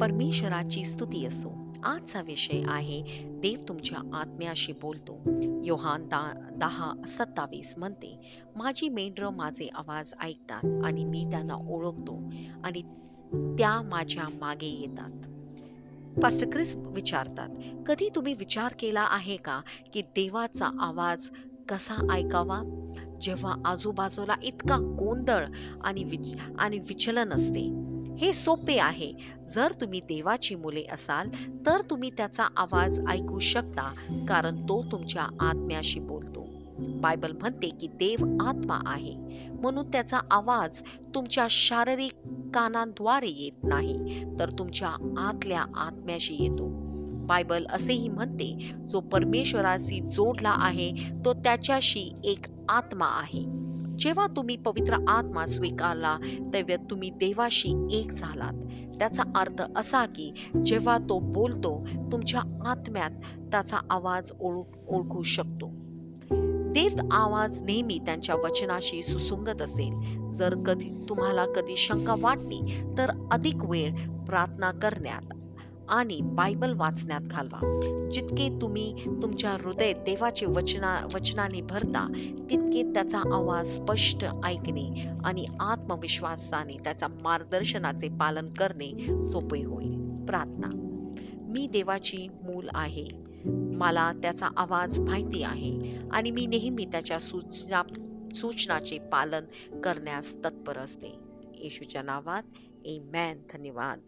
परमेश्वराची स्तुती असो. आजचा विषय आहे देव तुमच्या आत्म्याशी बोलतो. योहान दा दहा सत्तावीस म्हणते माझी मेंढरं माझे आवाज ऐकतात आणि मी त्यांना ओळखतो आणि त्या माझ्या मागे येतात. पास्टर क्रिस विचारतात कधी तुम्ही विचार केला आहे का की देवाचा आवाज कसा ऐकावा? जेव्हा आजूबाजूला इतका गोंधळ आणि विच आणि विचलन असते हे सोपे आहे. जर तुम्ही देवाची मुले असाल तर तुम्ही त्याचा आवाज ऐकू शकता कारण तो तुमच्या आत्म्याशी बोलतो. बायबल म्हणते की देव आत्मा आहे. म्हणून त्याचा आवाज तुमच्या शारीरिक कानांद्वारे येत नाही तर तुमच्या आतल्या आत्म्याशी येतो. बायबल असेही म्हणते जो परमेश्वराशी जोडला आहे तो त्याच्याशी एक आत्मा आहे. जेव्हा तुम्ही पवित्र आत्मा स्वीकारला तेव्हा तुम्ही देवाशी एक झालात. त्याचा अर्थ असा की जेव्हा तो बोलतो तुमच्या आत्म्यात त्याचा आवाज ओळख ओळखू शकतो. देव आवाज नेहमी त्यांच्या वचनाशी सुसंगत असेल. जर कधी तुम्हाला कधी शंका वाटली तर अधिक वेळ प्रार्थना करण्यात आणि बायबल वाचण्यात घालवा. जितके तुम्ही तुमच्या हृदय देवाचे वचना वचनाने भरता तितके त्याचा आवाज स्पष्ट ऐकणे आणि आत्मविश्वासाने त्याचा मार्गदर्शनाचे पालन करणे सोपे होईल. प्रार्थना. मी देवाची मूल आहे. मला त्याचा आवाज माहिती आहे आणि मी नेहमी त्याच्या सूचना सूचनाचे पालन करण्यास तत्पर असते. येशूच्या नावात ए मॅन धन्यवाद.